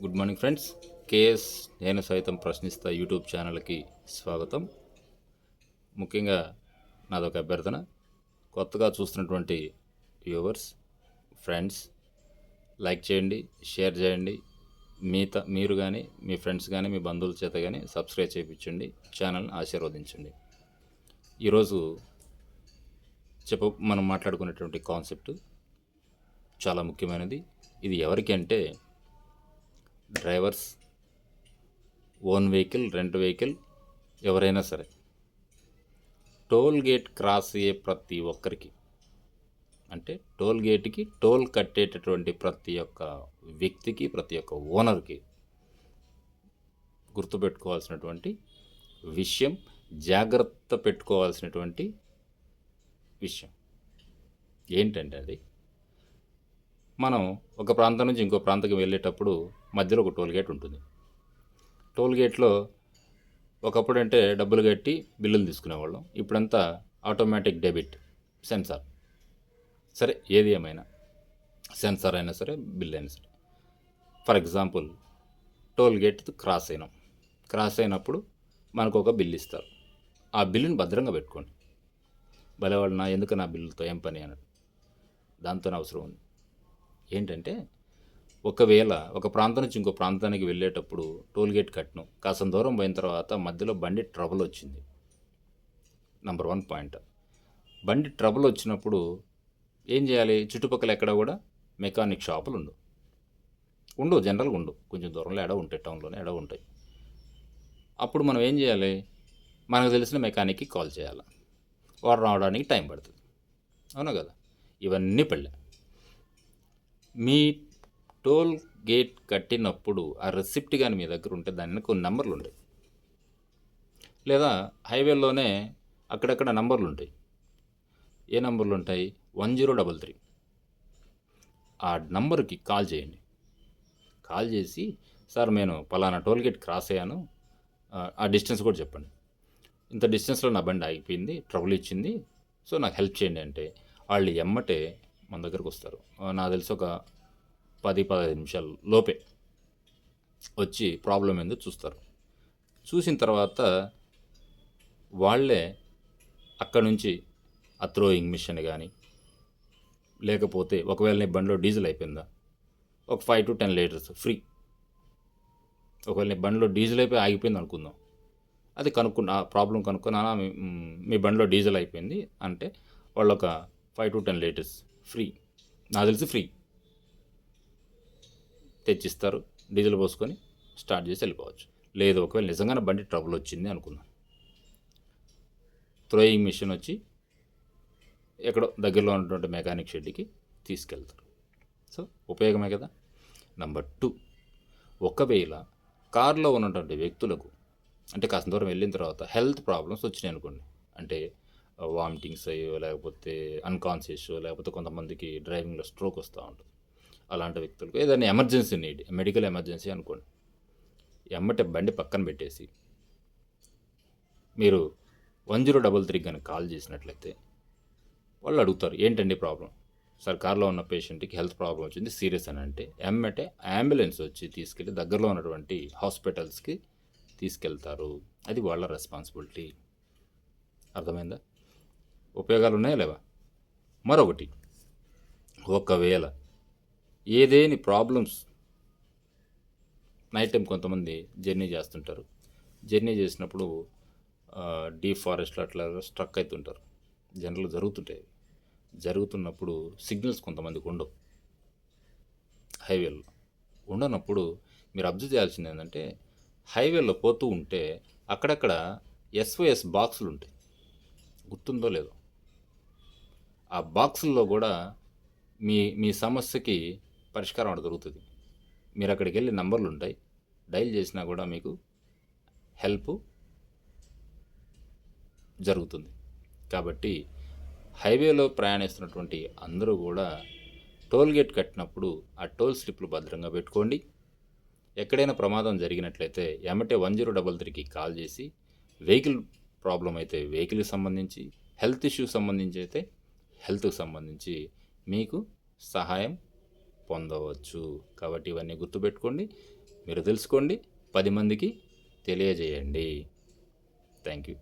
Good morning friends. KS నేను సైతం ప్రశ్నిస్తా యూట్యూబ్ ఛానల్కి స్వాగతం. ముఖ్యంగా నాదొక అభ్యర్థన. కొత్తగా చూస్తున్నటువంటి వ్యూవర్స్ ఫ్రెండ్స్ లైక్ చేయండి షేర్ చేయండి. మీత మీరు కానీ మీ ఫ్రెండ్స్ కానీ మీ బంధువుల చేత కానీ సబ్స్క్రైబ్ చేయించండి ఛానల్ని ఆశీర్వదించండి. ఈరోజు చెప్ప మనం మాట్లాడుకునేటువంటి కాన్సెప్ట్ చాలా ముఖ్యమైనది. ఇది ఎవరికి అంటే drivers own vehicle rent vehicle ఎవరైనా సరే. టోల్ గేట్ క్రాస్ అయ్యే ప్రతి ఒక్కరికి అంటే టోల్ గేట్కి టోల్ కట్టేటటువంటి ప్రతి ఒక్క వ్యక్తికి ప్రతి ఒక్క ఓనర్కి గుర్తుపెట్టుకోవాల్సినటువంటి విషయం జాగ్రత్త పెట్టుకోవాల్సినటువంటి విషయం. ఏంటంటే అది? మనం ఒక ప్రాంతం నుంచి ఇంకో ప్రాంతానికి వెళ్ళేటప్పుడు మధ్యలో ఒక టోల్ గేట్ ఉంటుంది. టోల్ గేట్లో ఒకప్పుడు అంటే డబ్బులు కట్టి బిల్లులు తీసుకునేవాళ్ళం. ఇప్పుడంతా ఆటోమేటిక్ డెబిట్ సెన్సార్. సరే ఏది ఏమైనా సెన్సార్ అయినా సరే బిల్ అయినా సరే. For example toll gate cross అయినాం. క్రాస్ అయినప్పుడు మనకు ఒక బిల్ ఇస్తారు. ఆ బిల్లుని భద్రంగా పెట్టుకోండి. భలేవాళ్ళు నా ఎందుకు నా బిల్లుతో ఏం పని అన్నాడు దాంతో అవసరం ఉంది. ఏంటంటే ఒకవేళ ఒక ప్రాంతం నుంచి ఇంకో ప్రాంతానికి వెళ్ళేటప్పుడు టోల్గేట్ కట్టను కాస్త దూరం పోయిన తర్వాత మధ్యలో బండి ట్రబుల్ వచ్చింది. Number one point. బండి ట్రబుల్ వచ్చినప్పుడు ఏం చేయాలి? చుట్టుపక్కల ఎక్కడ కూడా మెకానిక్ షాపులు ఉండు ఉండవు జనరల్గా ఉండు కొంచెం దూరంలో ఎడ ఉంటాయి టౌన్లోనే ఎడ ఉంటాయి. అప్పుడు మనం ఏం చేయాలి? మనకు తెలిసిన మెకానిక్కి కాల్ చేయాలి. వాడు రావడానికి టైం పడుతుంది. అవునా కదా? ఇవన్నీ పెళ్ళా. మీ టోల్ గేట్ కట్టినప్పుడు ఆ రెసిప్ట్ కానీ మీ దగ్గర ఉంటే దాని కొన్ని నంబర్లు ఉంటాయి. లేదా హైవేలోనే అక్కడక్కడ నంబర్లు ఉంటాయి. ఏ నంబర్లు ఉంటాయి? One zero double three. ఆ నంబర్కి కాల్ చేయండి. కాల్ చేసి సార్ నేను పలానా టోల్ గేట్ క్రాస్ అయ్యాను. ఆ, ఆ డిస్టెన్స్ కూడా చెప్పండి. ఇంత డిస్టెన్స్లో నా బండి ఆగిపోయింది ట్రబుల్ ఇచ్చింది సో నాకు హెల్ప్ చేయండి అంటే వాళ్ళు ఎమ్మటే మన దగ్గరకు వస్తారు. నాకు తెలిసి ఒక పది పదహైదు నిమిషాలు లోపే వచ్చి ప్రాబ్లం ఏందో చూస్తారు. చూసిన తర్వాత వాళ్ళే అక్కడ నుంచి ఆ థ్రోయింగ్ మిషన్ కానీ లేకపోతే ఒకవేళ నీ బండిలో డీజిల్ అయిపోయిందా? ఒక five to ten litres free. ఒకవేళ నీ బండిలో డీజిల్ అయిపోయి ఆగిపోయింది అనుకుందాం. అది కనుక్కున్న ఆ ప్రాబ్లం కనుక్కున్నా మీ మీ బండిలో డీజిల్ అయిపోయింది అంటే వాళ్ళు ఒక five to ten litres free. నాకు తెలిసి ఫ్రీ. తెచ్చిస్తారు డీజిల్ పోసుకొని స్టార్ట్ చేసి వెళ్ళిపోవచ్చు. లేదు ఒకవేళ నిజంగానే బండి ట్రబుల్ వచ్చింది అనుకుందాం. థ్రోయింగ్ మిషన్ వచ్చి ఎక్కడో దగ్గరలో ఉన్నటువంటి మెకానిక్ షెడ్కి తీసుకెళ్తారు. సో ఉపయోగమే కదా? నంబర్ టూ ఒకవేళ కారులో ఉన్నటువంటి వ్యక్తులకు అంటే కాస్త దూరం వెళ్ళిన తర్వాత హెల్త్ ప్రాబ్లమ్స్ వచ్చినాయి అనుకోండి. అంటే వామిటింగ్స్ అయ్యో లేకపోతే అన్కాన్షియస్ లేకపోతే కొంతమందికి డ్రైవింగ్లో స్ట్రోక్ వస్తూ ఉంటుంది. అలాంటి వ్యక్తులకు ఏదైనా ఎమర్జెన్సీ నీడ్ మెడికల్ ఎమర్జెన్సీ అనుకోండి. ఎమ్మటే బండి పక్కన పెట్టేసి మీరు వన్ జీరో డబల్ త్రీ కానీ కాల్ చేసినట్లయితే వాళ్ళు అడుగుతారు ఏంటండి ప్రాబ్లం సార్ కార్లో ఉన్న పేషెంట్కి హెల్త్ ప్రాబ్లం వచ్చింది సీరియస్ అని. అంటే ఎమ్మటే అంబులెన్స్ వచ్చి తీసుకెళ్ళి దగ్గరలో ఉన్నటువంటి హాస్పిటల్స్కి తీసుకెళ్తారు. అది వాళ్ళ రెస్పాన్సిబిలిటీ అర్థమైందా? ఉపయోగాలు ఉన్నాయా లేవా? మరొకటి ఒకవేళ ఏదేని ప్రాబ్లమ్స్ నైట్ టైం కొంతమంది జర్నీ చేస్తుంటారు. జర్నీ చేసినప్పుడు డీప్ ఫారెస్ట్లో అట్లా స్ట్రక్ అవుతుంటారు జనరల్ జరుగుతుంటాయి. జరుగుతున్నప్పుడు సిగ్నల్స్ కొంతమందికి ఉండవు. హైవేలో ఉండనప్పుడు మీరు అబ్జర్వ్ చేయాల్సింది ఏంటంటే హైవేలో పోతూ ఉంటే అక్కడక్కడ ఎస్ఓఎస్ బాక్సులు ఉంటాయి. గుర్తుందో లేదో? ఆ బాక్సుల్లో కూడా మీ మీ సమస్యకి పరిష్కారం అక్కడ దొరుకుతుంది. మీరు అక్కడికి వెళ్ళి నంబర్లు ఉంటాయి. డైల్ చేసినా కూడా మీకు హెల్ప్ జరుగుతుంది. కాబట్టి హైవేలో ప్రయాణిస్తున్నటువంటి అందరూ కూడా టోల్ గేట్ కట్టినప్పుడు ఆ టోల్ స్లిప్లు భద్రంగా పెట్టుకోండి. ఎక్కడైనా ప్రమాదం జరిగినట్లయితే ఎమటే వన్ జీరో డబల్ త్రీకి కాల్ చేసి వెహికల్ ప్రాబ్లం అయితే వెహికల్కి సంబంధించి హెల్త్ ఇష్యూ సంబంధించి అయితే హెల్త్కి సంబంధించి మీకు సహాయం పొందవచ్చు. కాబట్టి ఇవన్నీ గుర్తుపెట్టుకోండి. మీరు తెలుసుకోండి. పది మందికి తెలియజేయండి. Thank you